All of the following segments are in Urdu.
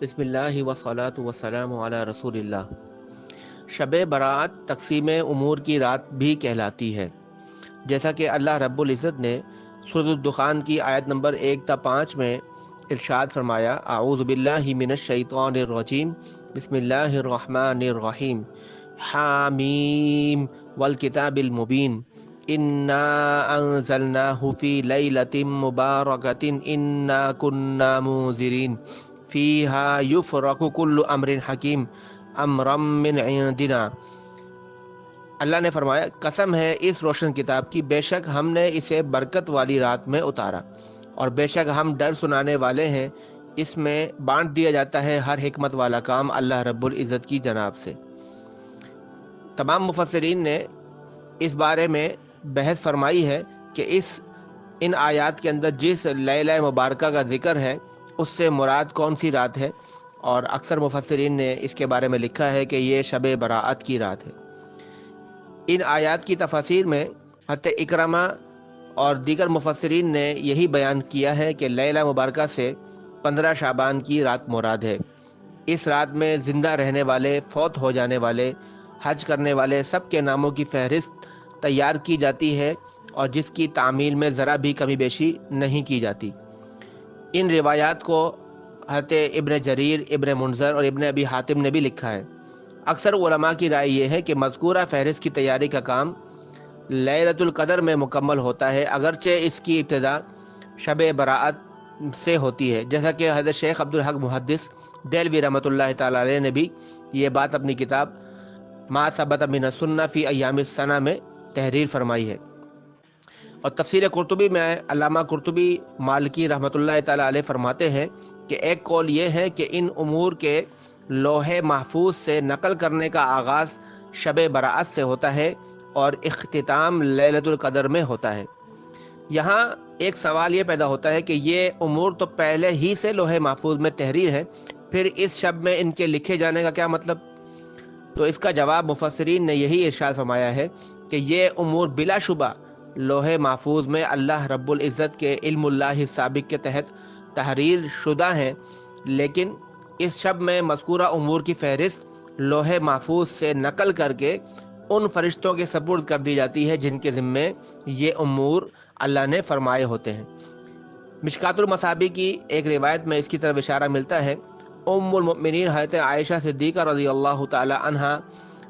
بسم اللہ وصلاۃ وسلام علی رسول اللہ۔ شب برات تقسیم امور کی رات بھی کہلاتی ہے۔ جیسا کہ اللہ رب العزت نے سرد الدخان کی آیت نمبر ایک تا پانچ میں ارشاد فرمایا، اعوذ باللہ من الشیطان الرجیم، بسم اللہ الرحمن الرحیم۔ حامیم، والکتاب المبین۔ انا انزلناہ فی لیلت مبارکت انا کننا منذرین۔ فیہا یفرق کل امر حکیم امرم من عندنا۔ اللہ نے فرمایا، قسم ہے اس روشن کتاب کی، بے شک ہم نے اسے برکت والی رات میں اتارا۔ اور بے شک ہم ڈر سنانے والے ہیں، اس میں بانٹ دیا جاتا ہے ہر حکمت والا کام اللہ رب العزت کی جناب سے۔ تمام مفسرین نے اس بارے میں بحث فرمائی ہے کہ اس، ان آیات کے اندر جس لیلہ مبارکہ کا ذکر ہے اس سے مراد کون سی رات ہے؟ اور اکثر مفسرین نے اس کے بارے میں لکھا ہے کہ یہ شب براعت کی رات ہے۔ ان آیات کی تفاصیر میں حت اکرمہ اور دیگر مفسرین نے یہی بیان کیا ہے کہ لیلہ مبارکہ سے پندرہ شابان کی رات مراد ہے۔ اس رات میں زندہ رہنے والے، فوت ہو جانے والے، حج کرنے والے سب کے ناموں کی فہرست تیار کی جاتی ہے اور جس کی تعمیل میں ذرا بھی کمی بیشی نہیں کی جاتی۔ ان روایات کو حضرت ابن جریر، ابن منظر اور ابن ابی حاتم نے بھی لکھا ہے۔ اکثر علماء کی رائے یہ ہے کہ مذکورہ فہرست کی تیاری کا کام لیلت القدر میں مکمل ہوتا ہے، اگرچہ اس کی ابتدا شب براعت سے ہوتی ہے۔ جیسا کہ حضرت شیخ عبدالحق محدث دلوی رحمۃ اللہ تعالی علیہ نے بھی یہ بات اپنی کتاب ما ثبت من السنہ فی ایام السنہ میں تحریر فرمائی ہے۔ اور تفسیر قرطبی میں علامہ قرطبی مالکی رحمۃ اللہ تعالی علیہ فرماتے ہیں کہ ایک قول یہ ہے کہ ان امور کے لوہے محفوظ سے نقل کرنے کا آغاز شب براعت سے ہوتا ہے اور اختتام لیلت القدر میں ہوتا ہے۔ یہاں ایک سوال یہ پیدا ہوتا ہے کہ یہ امور تو پہلے ہی سے لوہے محفوظ میں تحریر ہے، پھر اس شب میں ان کے لکھے جانے کا کیا مطلب؟ تو اس کا جواب مفسرین نے یہی ارشاد فرمایا ہے کہ یہ امور بلا شبہ لوہے محفوظ میں اللہ رب العزت کے علم اللہ سابق کے تحت تحریر شدہ ہیں، لیکن اس شب میں مذکورہ امور کی فہرست لوہے محفوظ سے نقل کر کے ان فرشتوں کے سپرد کر دی جاتی ہے جن کے ذمے یہ امور اللہ نے فرمائے ہوتے ہیں۔ مشکات المصابی کی ایک روایت میں اس کی طرف اشارہ ملتا ہے، ام المؤمنین حضرت عائشہ صدیقہ رضی اللہ تعالی عنہ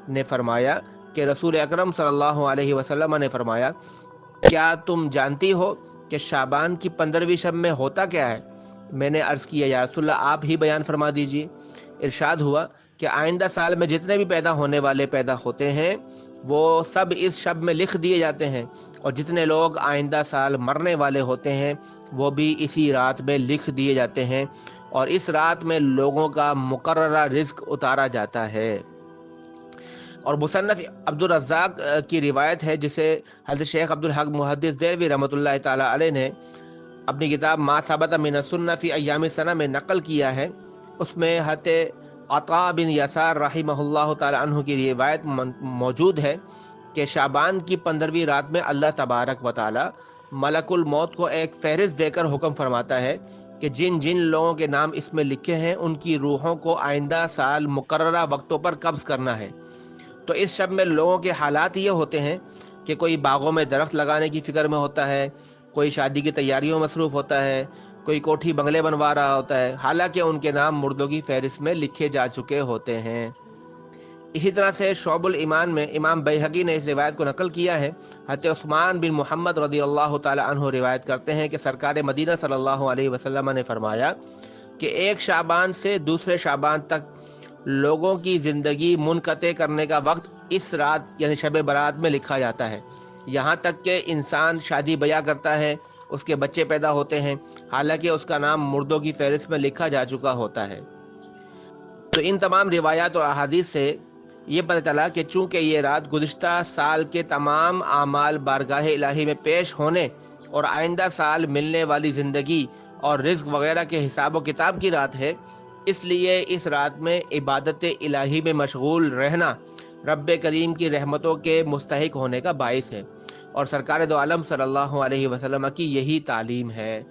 نے فرمایا کہ رسول اکرم صلی اللہ علیہ وسلم نے فرمایا کیا تم جانتی ہو کہ شابان کی پندرہویں شب میں ہوتا کیا ہے؟ میں نے عرض کیا، یا رسول اللہ، آپ ہی بیان فرما دیجیے۔ ارشاد ہوا کہ آئندہ سال میں جتنے بھی پیدا ہونے والے پیدا ہوتے ہیں، وہ سب اس شب میں لکھ دیے جاتے ہیں۔ اور جتنے لوگ آئندہ سال مرنے والے ہوتے ہیں، وہ بھی اسی رات میں لکھ دیے جاتے ہیں۔ اور اس رات میں لوگوں کا مقررہ رزق اتارا جاتا ہے۔ اور مصنف عبد الرزاق کی روایت ہے، جسے حضرت شیخ عبدالحق محدث دیروی رحمۃ اللہ تعالی علیہ نے اپنی کتاب ما ثبت من السنہ فی ایام سنہ میں نقل کیا ہے۔ اس میں حضرت عطا بن یسار رحمہ اللہ تعالی عنہ کی روایت موجود ہے کہ شعبان کی پندرہویں رات میں اللہ تبارک و تعالی ملک الموت کو ایک فہرست دے کر حکم فرماتا ہے کہ جن جن لوگوں کے نام اس میں لکھے ہیں، ان کی روحوں کو آئندہ سال مقررہ وقتوں پر قبض کرنا ہے۔ تو اس شب میں لوگوں کے حالات یہ ہوتے ہیں کہ کوئی باغوں میں درخت لگانے کی فکر میں ہوتا ہے، کوئی شادی کی تیاریوں مصروف ہوتا ہے، کوئی کوٹھی بنگلے بنوا رہا ہوتا ہے۔ حالانکہ ان کے نام مردوں کی فہرست میں لکھے جا چکے ہوتے ہیں۔ اسی طرح سے شعب الایمان میں امام بیحقی نے اس روایت کو نقل کیا ہے۔ حضرت عثمان بن محمد رضی اللہ تعالی عنہ روایت کرتے ہیں کہ سرکار مدینہ صلی اللہ علیہ وسلم نے فرمایا کہ ایک شعبان سے دوسرے شعبان تک لوگوں کی زندگی منقطع کرنے کا وقت اس رات یعنی شب برات میں لکھا جاتا ہے۔ یہاں تک کہ انسان شادی بیاہ کرتا ہے، اس کے بچے پیدا ہوتے ہیں۔ حالانکہ اس کا نام مردوں کی فہرست میں لکھا جا چکا ہوتا ہے۔ تو ان تمام روایات اور احادیث سے یہ پتہ چلا کہ چونکہ یہ رات گزشتہ سال کے تمام اعمال بارگاہ الہی میں پیش ہونے اور آئندہ سال ملنے والی زندگی اور رزق وغیرہ کے حساب و کتاب کی رات ہے اس لیے اس رات میں عبادت الہی میں مشغول رہنا رب کریم کی رحمتوں کے مستحق ہونے کا باعث ہے اور سرکار دو عالم صلی اللہ علیہ وسلم کی یہی تعلیم ہے۔